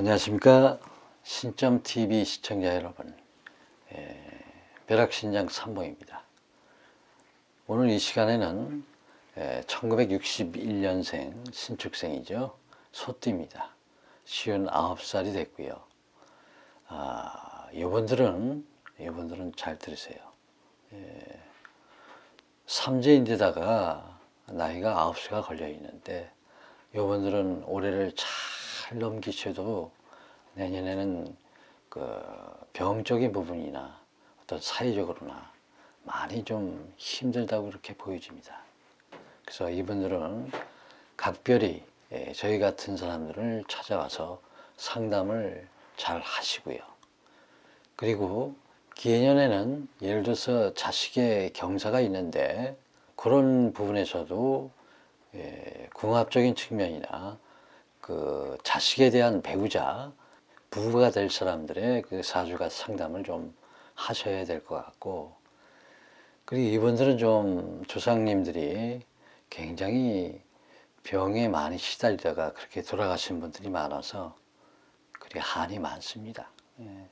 안녕하십니까? 신점TV 시청자 여러분. 예, 벼락신장 삼봉입니다. 오늘 이 시간에는 예, 1961년생 신축생이죠. 소띠입니다. 쉬운 9살이 됐고요. 아, 이분들은 이분들은 잘 들으세요. 예, 삼재인데다가 나이가 9수가 걸려 있는데 이분들은 올해를 잘 넘기셔도 내년에는 그 병적인 부분이나 어떤 사회적으로나 많이 좀 힘들다고 그렇게 보여집니다. 그래서 이분들은 각별히 예, 저희 같은 사람들을 찾아와서 상담을 잘 하시고요. 그리고 기해년에는 예를 들어서 자식의 경사가 있는데 그런 부분에서도 예, 궁합적인 측면이나 그 자식에 대한 배우자 부부가 될 사람들의 그 사주가 상담을 좀 하셔야 될 것 같고 그리고 이분들은 좀 조상님들이 굉장히 병에 많이 시달리다가 그렇게 돌아가신 분들이 많아서 그리 한이 많습니다. 예.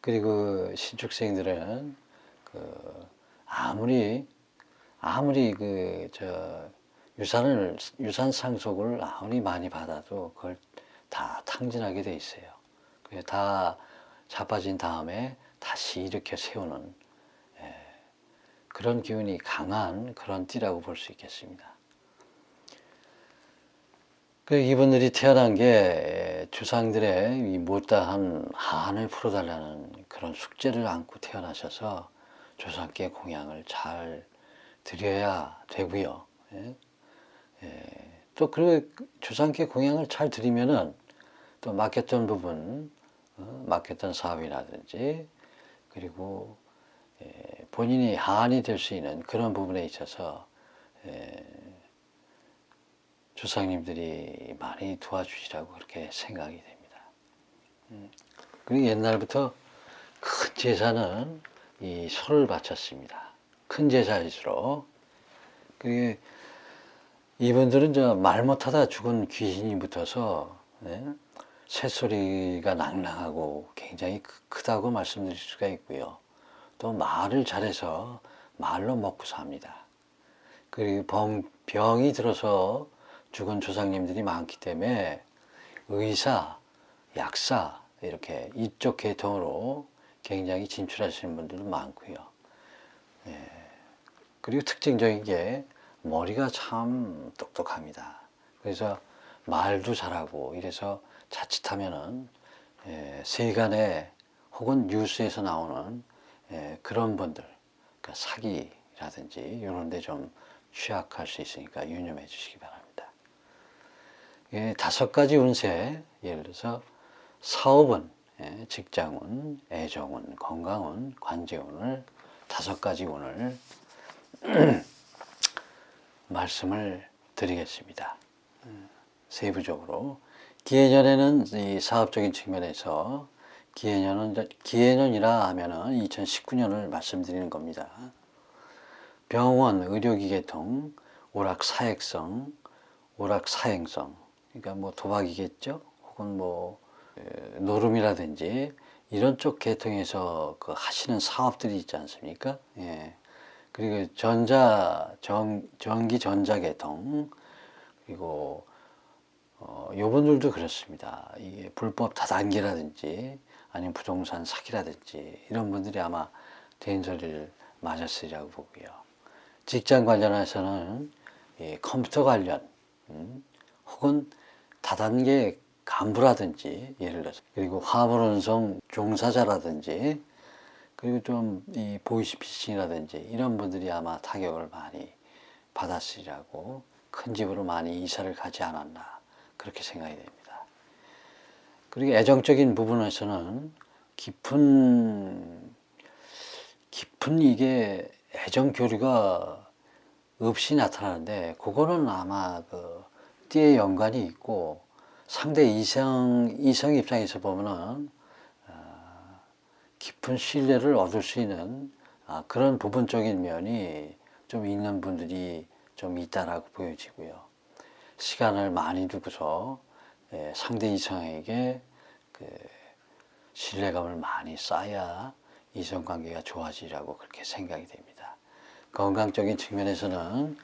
그리고 신축생들은 그 아무리 아무리 그 저 유산을 유산 상속을 아무리 많이 받아도 그걸 다 탕진하게 돼 있어요. 다 자빠진 다음에 다시 일으켜 세우는 예, 그런 기운이 강한 그런 띠라고 볼 수 있겠습니다. 그 이분들이 태어난 게 조상들의 이 못다한 한을 풀어달라는 그런 숙제를 안고 태어나셔서 조상께 공양을 잘 드려야 되고요. 예? 예. 또 그리고 조상께 공양을 잘 드리면은 또 맡겼던 부분, 어, 맡겼던 사업이라든지 그리고 예, 본인이 한이 될 수 있는 그런 부분에 있어서 예, 조상님들이 많이 도와주시라고 그렇게 생각이 됩니다. 음, 그리고 옛날부터 큰 제사는 이 소를 바쳤습니다. 큰 제사일수록 그게 이분들은 저 말 못하다 죽은 귀신이 붙어서 네? 새소리가 낭낭하고 굉장히 크- 크다고 말씀드릴 수가 있고요. 또 말을 잘해서 말로 먹고 삽니다. 그리고 병, 병이 들어서 죽은 조상님들이 많기 때문에 의사, 약사 이렇게 이쪽 계통으로 굉장히 진출하시는 분들도 많고요. 예. 그리고 특징적인 게 머리가 참 똑똑합니다. 그래서 말도 잘하고 이래서 자칫하면은 예, 세간에 혹은 뉴스에서 나오는 예, 그런 분들, 그러니까 사기라든지 이런 데 좀 취약할 수 있으니까 유념해 주시기 바랍니다. 예, 다섯 가지 운세, 예를 들어서 사업운, 예, 직장운, 애정운, 건강운, 관제운을 다섯 가지 운을 말씀을 드리겠습니다. 음, 세부적으로 기해년에는 이 사업적인 측면에서 기해년은 기해년이라 하면은 2019년을 말씀드리는 겁니다. 병원, 의료기계통, 오락사액성, 오락사행성, 그러니까 뭐 도박이겠죠? 혹은 뭐 에, 노름이라든지 이런 쪽 계통에서 그 하시는 사업들이 있지 않습니까? 예. 그리고 전자 전, 전기 전자 계통 그리고 어, 요분들도 그렇습니다. 이게 불법 다단계라든지 아니면 부동산 사기라든지 이런 분들이 아마 된소리를 맞았으리라고 보고요. 직장 관련해서는 이 컴퓨터 관련 음, 혹은 다단계 간부라든지 예를 들어서 그리고 화물운송 종사자라든지 그리고 좀 이 보이스피싱이라든지 이런 분들이 아마 타격을 많이 받았으리라고 큰 집으로 많이 이사를 가지 않았나 그렇게 생각이 됩니다. 그리고 애정적인 부분에서는 깊은 깊은 이게 애정 교류가 없이 나타나는데 그거는 아마 그 띠의 연관이 있고 상대 이성 이성 입장에서 보면은 어, 깊은 신뢰를 얻을 수 있는 아, 그런 부분적인 면이 좀 있는 분들이 좀 있다라고 보여지고요. 시간을 많이 두고서 예, 상대 이성에게 그 신뢰감을 많이 쌓아야 이성 관계가 좋아지라고 그렇게 생각이 됩니다. 건강적인 측면에서는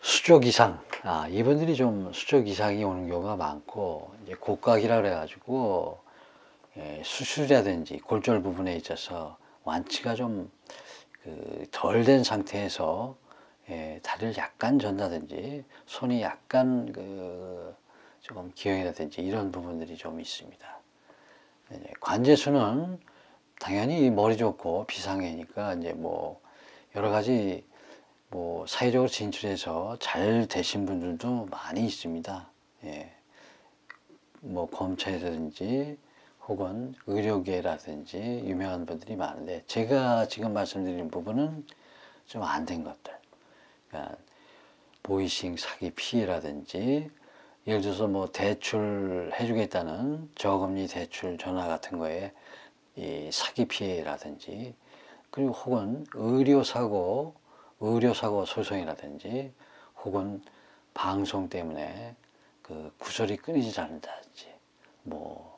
수족 이상, 아, 이분들이 좀 수족 이상이 오는 경우가 많고, 이제 곡각이라 그래가지고, 예, 수술이라든지 골절 부분에 있어서 완치가 좀, 그, 덜 된 상태에서, 예, 다리를 약간 전다든지, 손이 약간 그, 조금 기형이라든지 이런 부분들이 좀 있습니다. 예, 관제수는 당연히 머리 좋고 비상해니까 이제 뭐, 여러 가지 뭐 사회적으로 진출해서 잘 되신 분들도 많이 있습니다. 예. 뭐 검찰이라든지 혹은 의료계라든지 유명한 분들이 많은데 제가 지금 말씀드리는 부분은 좀 안 된 것들. 그러니까 보이싱 사기 피해라든지 예를 들어서 뭐 대출 해주겠다는 저금리 대출 전화 같은 거에 이 사기 피해라든지 그리고 혹은 의료사고 의료사고 소송이라든지 혹은 방송 때문에 그 구설이 끊이지 않는다든지 뭐 어,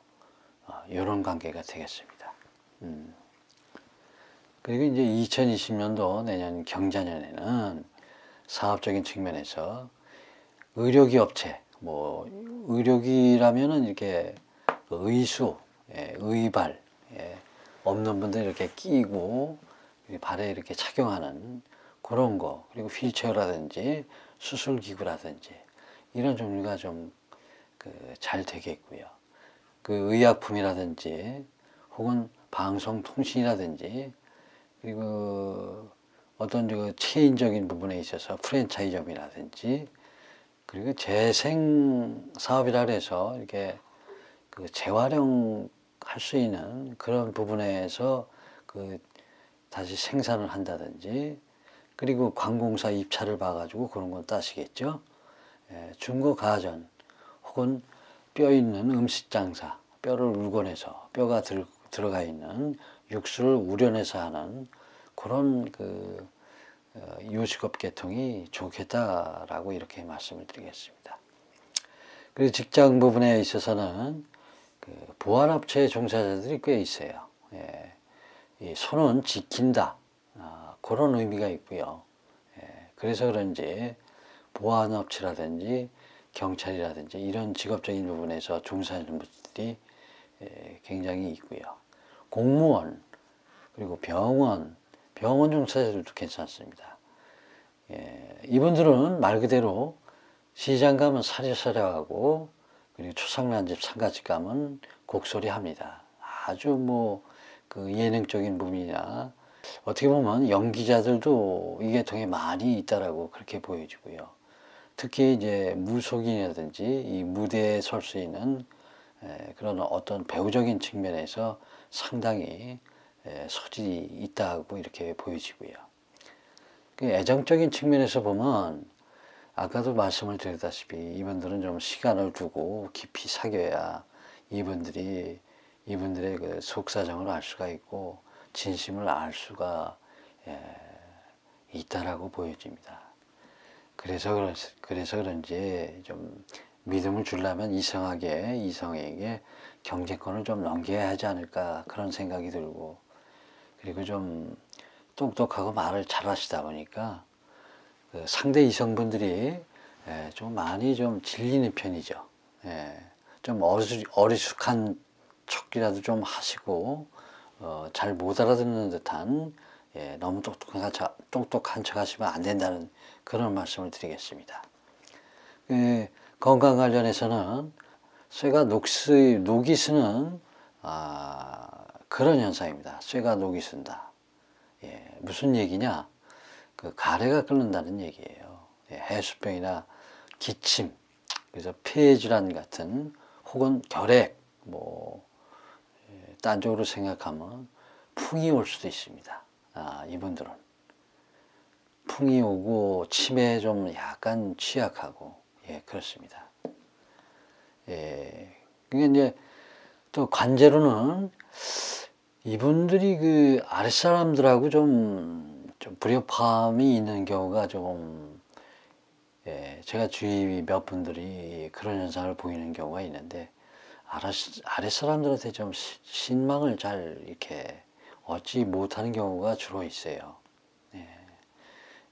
이런 관계가 되겠습니다. 음. 그리고 이제 2020년도 내년 경자년에는 사업적인 측면에서 의료기 업체 뭐 의료기라면은 이렇게 그 의수, 예, 의발 예, 없는 분들 이렇게 끼고 발에 이렇게 착용하는 그런 거 그리고 휠체어라든지 수술 기구라든지 이런 종류가 좀 그 잘 되겠고요. 그 의약품이라든지 혹은 방송통신이라든지 그리고 어떤 그 체인적인 부분에 있어서 프랜차이점이라든지 그리고 재생 사업이라 해서 이렇게 그 재활용 할 수 있는 그런 부분에서 그 다시 생산을 한다든지 그리고 관공사 입찰을 봐가지고 그런 건 따시겠죠. 예, 중고 가전 혹은 뼈 있는 음식 장사, 뼈를 울궈내서 뼈가 들, 들어가 있는 육수를 우려내서 하는 그런 그 어, 요식업 계통이 좋겠다라고 이렇게 말씀을 드리겠습니다. 그리고 직장 부분에 있어서는 그 보안업체 종사자들이 꽤 있어요. 예, 이 손은 지킨다. 그런 의미가 있고요. 예, 그래서 그런지 보안업체라든지 경찰이라든지 이런 직업적인 부분에서 종사하는 분들이 예, 굉장히 있고요. 공무원 그리고 병원 병원 종사자들도 괜찮습니다. 예, 이분들은 말 그대로 시장 가면 사려사려하고 그리고 초상난집 상가집 가면 곡소리 합니다. 아주 뭐 그 예능적인 부분이나 어떻게 보면 연기자들도 이게 통에 많이 있다라고 그렇게 보여지고요. 특히 이제 무속인이라든지 이 무대에 설 수 있는 그런 어떤 배우적인 측면에서 상당히 소질이 있다고 이렇게 보여지고요. 그 애정적인 측면에서 보면 아까도 말씀을 드렸다시피 이분들은 좀 시간을 두고 깊이 사귀어야 이분들이 이분들의 그 속사정을 알 수가 있고 진심을 알 수가 예, 있다라고 보여집니다. 그래서 그런 그래서 그런지 좀 믿음을 주려면 이성하게 이성에게 경제권을 좀 넘겨야 하지 않을까 그런 생각이 들고 그리고 좀 똑똑하고 말을 잘 하시다 보니까 그 상대 이성분들이 예, 좀 많이 좀 질리는 편이죠. 예, 좀 어리숙, 어리숙한 척이라도 좀 하시고 어, 잘 못 알아듣는 듯한 예, 너무 똑똑한 척, 똑똑한 척 하시면 안 된다는 그런 말씀을 드리겠습니다. 예, 건강 관련해서는 쇠가 녹스, 녹이 쓰는 아, 그런 현상입니다. 쇠가 녹이 쓴다. 예, 무슨 얘기냐? 그 가래가 끓는다는 얘기예요. 예, 해수병이나 기침, 그래서 폐질환 같은 혹은 결핵, 뭐 딴 쪽으로 생각하면 풍이 올 수도 있습니다. 아, 이분들은. 풍이 오고 치매에 좀 약간 취약하고, 예, 그렇습니다. 예, 그게 이제 또 관제로는 이분들이 그 아랫사람들하고 좀, 좀 불협화음이 있는 경우가 조금 예, 제가 주위 몇 분들이 그런 현상을 보이는 경우가 있는데 아래, 아래 사람들한테 좀 시- 신망을 잘 이렇게 얻지 못하는 경우가 주로 있어요. 예.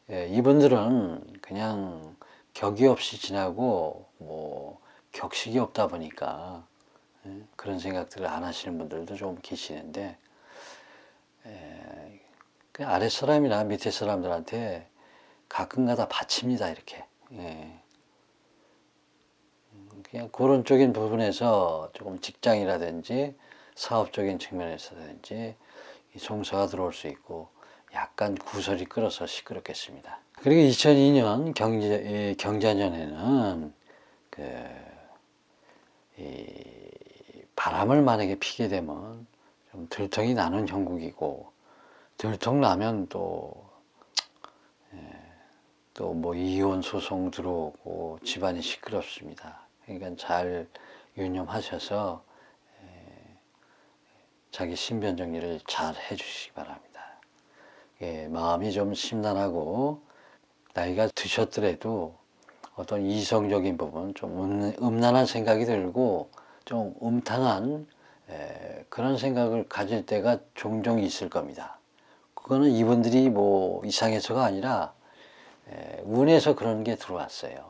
예, 이분들은 그냥 격이 없이 지나고 뭐 격식이 없다 보니까 예, 그런 생각들을 안 하시는 분들도 좀 계시는데 예, 그 아래 사람이나 밑에 사람들한테 가끔가다 바칩니다 이렇게. 예. 음, 그냥 그런 쪽인 부분에서 조금 직장이라든지 사업적인 측면에서든지 이 종사가 들어올 수 있고 약간 구설이 끌어서 시끄럽겠습니다. 그리고 2002년 경제 이 경자년에는 그이 바람을 만약에 피게 되면 좀 들통이 나는 형국이고 들통 나면 또 또 뭐 이혼 소송 들어오고 집안이 시끄럽습니다. 그러니까 잘 유념하셔서 에, 자기 신변 정리를 잘 해주시기 바랍니다. 예, 마음이 좀 심란하고 나이가 드셨더라도 어떤 이성적인 부분 좀 음, 음란한 생각이 들고 좀 음탕한 에, 그런 생각을 가질 때가 종종 있을 겁니다. 그거는 이분들이 뭐 이상해서가 아니라 에, 운에서 그런 게 들어왔어요.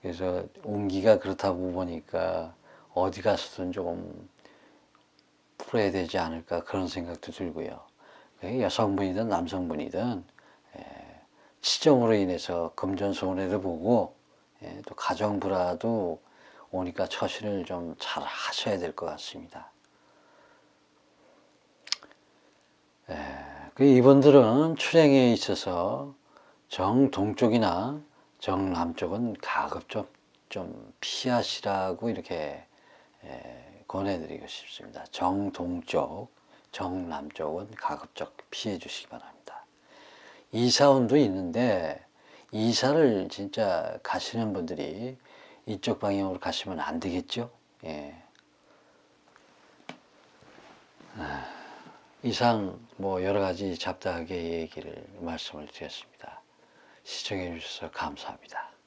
그래서 운기가 그렇다고 보니까 어디 가서든 조금 풀어야 되지 않을까 그런 생각도 들고요. 그게 여성분이든 남성분이든 에, 치정으로 인해서 금전 손해도 보고 예, 또 가정 불화도 오니까 처신을 좀 잘 하셔야 될 것 같습니다. 예, 그 이분들은 출행에 있어서 정동쪽이나 정남쪽은 가급적 좀 피하시라고 이렇게 예, 권해드리고 싶습니다. 정동쪽, 정남쪽은 가급적 피해 주시기 바랍니다. 이사운도 있는데 이사를 진짜 가시는 분들이 이쪽 방향으로 가시면 안 되겠죠? 예. 아, 이상 뭐 여러 가지 잡다하게 얘기를 말씀을 드렸습니다. 시청해 주셔서 감사합니다.